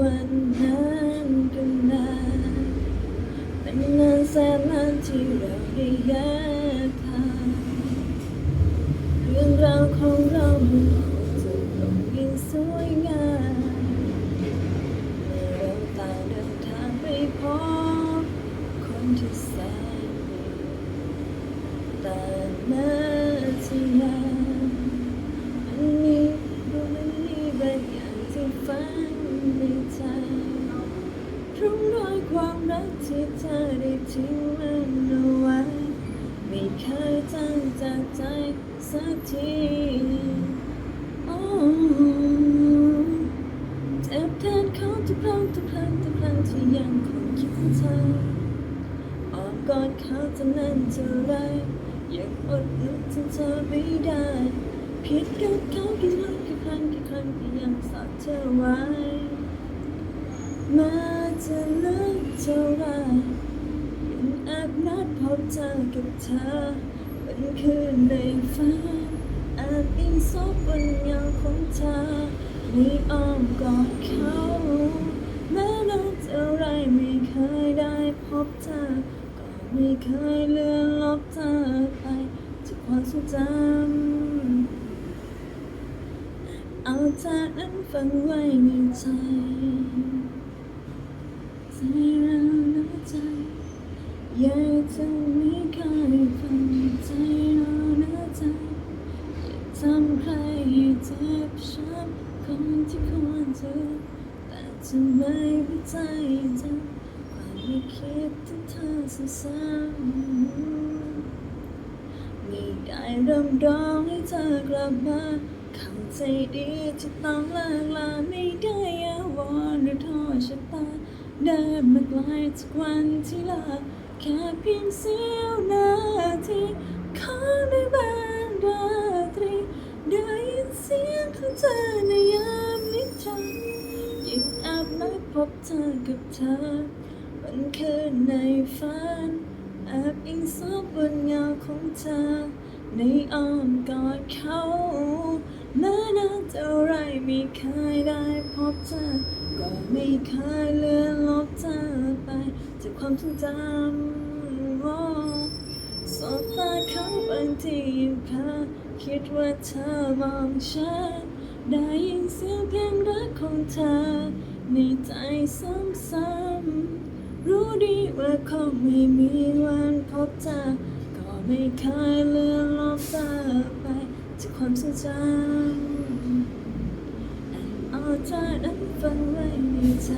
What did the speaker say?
วันนั้นก็นนานเป็นนานแสนนานที่เราได้แยกทางเรื่องราวของเรามันคงจะต้องยิ่งสวยงามเมื่อเราต่างเดินทางไปพบคนที่แสนดีแต่แม้จะยากมันมีดูมันมีบางอย่างที่ฝัน ในใจร่องรอยความรักที่เธอได้ทิ้งมันเอาไว้ ไม่เคยจางจากใจสักทีโอ้เจ็บแทนเขาทุกครั้งทุกครั้งทุกครั้งที่ยังคงคิดถึงเธออ้อมกอดเขาจะนานเท่าไรยังอดนึกถึงเธอไม่ได้ผิดกับเขากี่ครั้งกี่ครั้งกี่ครั้งที่ยังสอดเธอไว้ ม้จะลึกเท่าไรยังแอบนัดพบเจอกับเธอเป็นคืนในฝันแอบอิงซบบนเงาของเธอในอ้อมกอดเขาแม้นานเท่าไรไม่เคยได้พบเธอก็ไม่เคยเลือนลบเธอไปจากความทรงจำเอาเธอนั้นฝังไว้ในใจ ใจเราหน้าใจอยากจะมีใครฟังใจเราหน้าใจอย่าทำใครให้เจ็บช้ำคนที่ควรเจอแต่จะไม่ไว้ใจเธอความไม่คิดถึงเธอซ้ำไม่ได้เริ่มร้องให้เธอกลับมาเข้าใจดีที่ต้องเลิกลาไม่ได้อาวรหรือโทษชะตา เดินมาไกลจากวันที่ลาแค่เพียงเสี้ยวนาทีขอได้บางราตรีได้ยินเสียงของเธอในยามนิทรายิ่งแอบนัดพบเธอกับเธอวันคืนในฝันแอบอิงซบบนเงาของเธอในอ้อมกอดเขา แม้นานเท่าไรไม่เคยได้พบเธอ ก็ไม่เคยเลือนลบเธอไป จากความทรงจำโอ้สบตาเขาบางทียังพาคิดว่าเธอมองฉันได้ยินเสียงเพลงรักของเธอ ในใจซ้ำๆรู้ดีว่าคงไม่มีวันพบเธอ ก็ไม่เคยเลือน ความทรงจำเอาเธอนั้นฟังไว้ในใจ